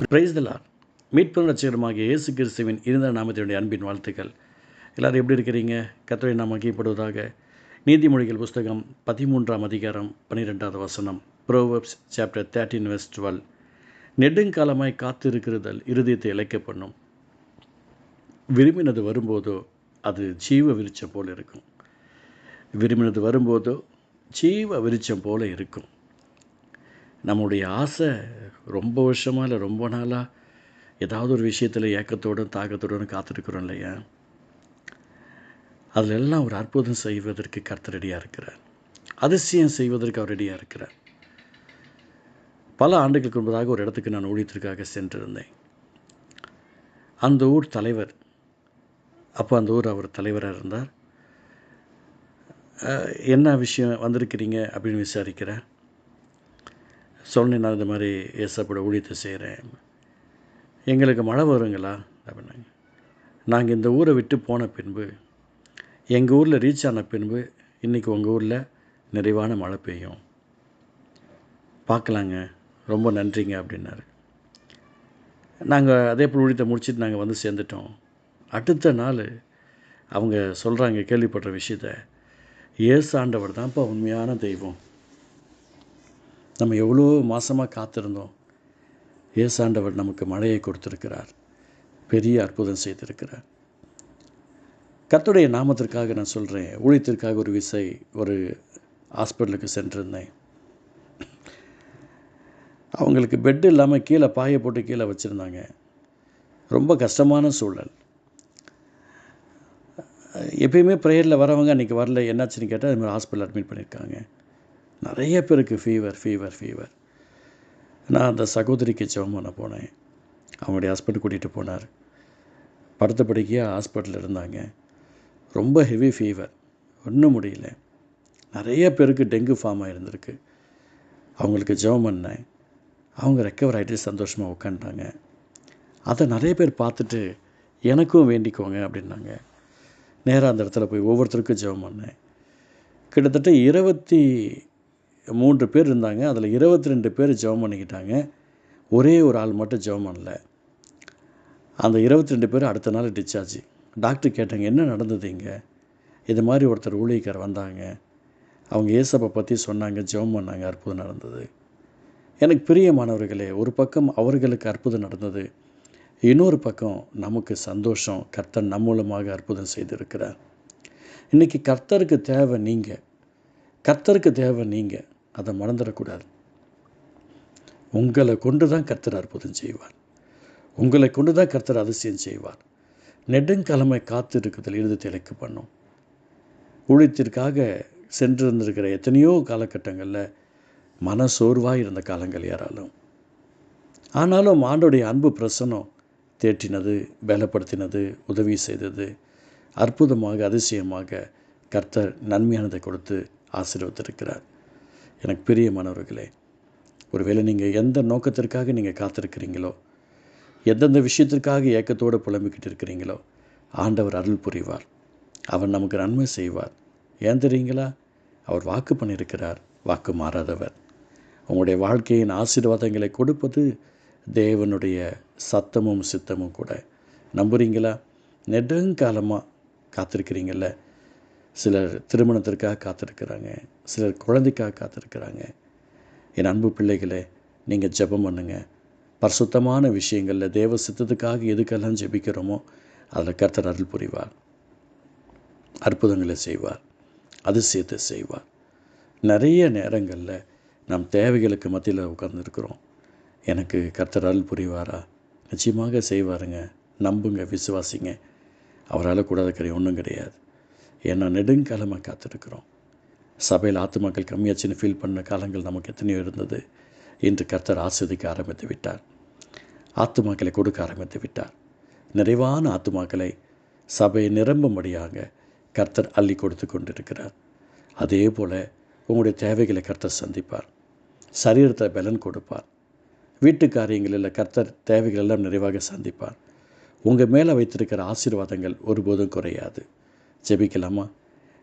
பிரைஸ்தலா மீட்பு மீட்பும் இயேசு கிறிஸ்துவின் இருந்த நாமத்தினுடைய அன்பின் வாழ்த்துக்கள். எல்லோரும் எப்படி இருக்கிறீங்க? கத்தரை நாம் மகிப்படுவதாக நீதிமொழிகள் புஸ்தகம் பதிமூன்றாம் அதிகாரம் பன்னிரெண்டாவது வசனம். ப்ரோவப்ஸ் சாப்டர் தேர்ட்டின் வெஸ்ட் டுவெல் நெடுங்காலமாய் காத்திருக்கிறதல் இருதயத்தை இழைக்க பண்ணும் விரும்பினது வரும்போதோ அது ஜீவ விருச்சம் போல் இருக்கும். விரும்பினது வரும்போதோ ஜீவ விருச்சம் போல இருக்கும். நம்முடைய ஆசை ரொம்ப வருஷமாக இல்லை ரொம்ப நாளாக ஏதாவது ஒரு விஷயத்தில் ஏக்கத்தோடும் தாக்கத்தோடும் காத்திருக்கிறோம் இல்லையா? அதில் எல்லாம் ஒரு அற்புதம் செய்வதற்கு கர்த்தர் ரெடியாக இருக்கிறார். அதிசயம் செய்வதற்கு அவர் ரெடியாக இருக்கிறார். பல ஆண்டுகளுக்கு முன்பதாக ஒரு இடத்துக்கு நான் ஊழியத்திற்காக சென்றிருந்தேன். அந்த ஊர் தலைவர் அப்போ அந்த ஊர் அவர் தலைவராக இருந்தார். என்ன விஷயம் வந்திருக்கிறீங்க? அப்படின்னு விசாரிக்கிறேன் சொல்லி நான் இந்த மாதிரி ஏசப்பட ஊழியத்தை செய்கிறேன். எங்களுக்கு மழை வருங்களா? அப்படின்னாங்க நாங்கள் இந்த ஊரை விட்டு போன பின்பு எங்கள் ஊரில் ரீச் ஆன பின்பு இன்றைக்கி உங்கள் ஊரில் நிறைவான மழை பெய்யும். பார்க்கலாங்க. ரொம்ப நன்றிங்க அப்படின்னாரு. நாங்கள் அதே போல் ஊழியத்தை முடிச்சுட்டு நாங்கள் வந்து சேர்ந்துட்டோம். அடுத்த நாள் அவங்க சொல்கிறாங்க கேள்விப்பட்ட விஷயத்த ஏசு ஆண்டவர் தான்ப்பா உண்மையான தெய்வம். நம்ம எவ்வளோ மாதமாக காத்திருந்தோம். ஏசாண்டவர் நமக்கு மழையை கொடுத்திருக்கிறார். பெரிய அற்புதம் செய்திருக்கிறார். கத்துடைய நாமத்திற்காக நான் சொல்கிறேன் ஊழியத்திற்காக ஒரு விசை ஒரு ஹாஸ்பிட்டலுக்கு சென்றிருந்தேன். அவங்களுக்கு பெட் இல்லாமல் கீழே பாயை போட்டு கீழே வச்சுருந்தாங்க. ரொம்ப கஷ்டமான சூழல். எப்பயுமே ப்ரேயரில் வரவங்க அன்றைக்கி வரல. என்னாச்சுன்னு கேட்டால் அது மாதிரி ஹாஸ்பிட்டல் அட்மிட் பண்ணியிருக்காங்க. நிறைய பேருக்கு ஃபீவர் ஃபீவர் ஃபீவர் நான் அந்த சகோதரிக்கு ஜெபம் பண்ண போனேன். அவங்களுடைய ஹஸ்பண்ட் கூட்டிகிட்டு போனார். படுத்த படுக்கையாக ஹாஸ்பிட்டலில் இருந்தாங்க. ரொம்ப ஹெவி ஃபீவர் ஒன்றும் முடியல. நிறைய பேருக்கு டெங்கு ஃபார்ம் ஆகிருந்திருக்கு அவங்களுக்கு ஜெபம் பண்ணேன். அவங்க ரெக்கவர் ஆகிட்டு சந்தோஷமாக உட்காந்துட்டாங்க அதை நிறைய பேர் பார்த்துட்டு எனக்கும் வேண்டிக்கோங்க அப்படின்னாங்க. நேராக அந்த இடத்துல போய் ஒவ்வொருத்தருக்கும் ஜெபம் பண்ணேன். கிட்டத்தட்ட இருபத்தி மூன்று பேர் இருந்தாங்க. அதில் இருபத்தி ரெண்டு பேர் ஜெபம் பண்ணிக்கிட்டாங்க. ஒரே ஒரு ஆள் மட்டும் ஜெபம் பண்ணல. அந்த இருபத்தி ரெண்டு பேர் அடுத்த நாள் டிஸ்சார்ஜ் டாக்டர் கேட்டாங்க என்ன நடந்தது இங்கே? இது மாதிரி ஒருத்தர் ஊழியக்கார் வந்தாங்க. அவங்க ஏசப்பை பற்றி சொன்னாங்க ஜெபம் பண்ணாங்க அற்புதம் நடந்தது. எனக்கு பிரியமானவர்களே ஒரு பக்கம் அவர்களுக்கு அற்புதம் நடந்தது. இன்னொரு பக்கம் நமக்கு சந்தோஷம். கர்த்தர் நம் மூலமாக அற்புதம் செய்திருக்கிறார். இன்றைக்கி கர்த்தருக்கு தேவை நீங்கள் கர்த்தருக்கு தேவை நீங்கள் அதை மறந்துடக்கூடாது. உங்களை கொண்டு தான் கர்த்தர் அற்புதம் செய்வார். உங்களை கொண்டு தான் கர்த்தர் அதிசயம் செய்வார். நெடுங்கலமை காத்திருக்குதல் இருந்து திளைக்கு பண்ணும். ஊழியத்திற்காக சென்றிருந்திருக்கிற எத்தனையோ காலகட்டங்களில் மன சோர்வாக இருந்த காலங்கள் யாராலும் ஆனாலும் ஆண்டோடைய அன்பு பிரசனம் தேற்றினது பலப்படுத்தினது உதவி செய்தது அற்புதமாக அதிசயமாக கர்த்தர் நன்மையானதை கொடுத்து ஆசீர்வதித்திருக்கிறார். எனக்கு பிரியமானவர்களே ஒருவேளை நீங்கள் எந்த நோக்கத்திற்காக நீங்கள் காத்திருக்கிறீங்களோ எந்தெந்த விஷயத்திற்காக ஏக்கத்தோடு புலம்பிக்கிட்டு இருக்கிறீங்களோ ஆண்டவர் அருள் புரிவார். அவர் நமக்கு நன்மை செய்வார். ஏன் தெரியுங்களா? அவர் வாக்கு பண்ணியிருக்கிறார் வாக்கு மாறாதவர். உங்களுடைய வாழ்க்கையின் ஆசீர்வாதங்களை கொடுப்பது தேவனுடைய சத்தமும் சித்தமும் கூட. நம்புறீங்களா? நெடுங்காலமாக காத்திருக்கிறீங்கள சிலர் திருமணத்திற்காக காத்திருக்கிறாங்க சிலர் குழந்தைக்காக காத்திருக்கிறாங்க. என் அன்பு பிள்ளைகளே நீங்கள் ஜெபம் பண்ணுங்கள் பரிசுத்தமான விஷயங்களில் தேவ சித்தத்துக்காக எதுக்கெல்லாம் ஜெபிக்கிறோமோ அதில் கர்த்தர் அருள் புரிவார். அற்புதங்களை செய்வார். அதிசயத்தை செய்வார். நிறைய நேரங்களில் நம் தேவைகளுக்கு மத்தியில் உட்கார்ந்துருக்குறோம். எனக்கு கர்த்தர் அருள் புரிவாரா? நிச்சயமாக செய்வாருங்க. நம்புங்க விசுவாசிங்க. அவரால் கூடாத கிடையாது ஒன்றும் கிடையாது. ஏன்னா நெடுங்காலமாக காத்திருக்கிறோம். சபையில் ஆத்துமாக்கள் கம்மியாச்சுன்னு ஃபீல் பண்ண காலங்கள் நமக்கு எத்தனையோ இருந்தது. இன்று கர்த்தர் ஆஸ்வதிக்க ஆரம்பித்து விட்டார். ஆத்துமாக்களை கொடுக்க ஆரம்பித்து விட்டார். நிறைவான ஆத்துமாக்களை சபையை நிரம்பும்படியாக கர்த்தர் அள்ளி கொடுத்து கொண்டிருக்கிறார். அதே போல் உங்களுடைய தேவைகளை கர்த்தர் சந்திப்பார். சரீரத்தை பலன் கொடுப்பார். வீட்டு காரியங்களில் கர்த்தர் தேவைகள் எல்லாம் நிறைவாக சந்திப்பார். உங்கள் மேலே வைத்திருக்கிற ஆசீர்வாதங்கள் ஒருபோதும் குறையாது. ஜெபிக்கலாமா?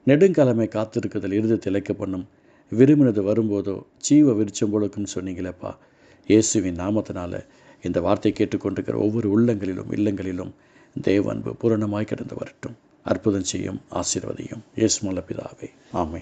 நெடுங்காலமே காத்திருக்கிறதில் இறுதி திளைக்க பண்ணும் விரும்பினது வரும்போதோ ஜீவ விருச்சம் சொன்னீங்களேப்பா. இயேசுவின் நாமத்தினால இந்த வார்த்தை கேட்டுக்கொண்டிருக்கிற ஒவ்வொரு உள்ளங்களிலும் இல்லங்களிலும் தேவ அன்பு பூரணமாய் கிடந்து வரட்டும். அற்புதம் செய்யும் ஆசீர்வதியும். இயேசு மூல பிதாவே. ஆமை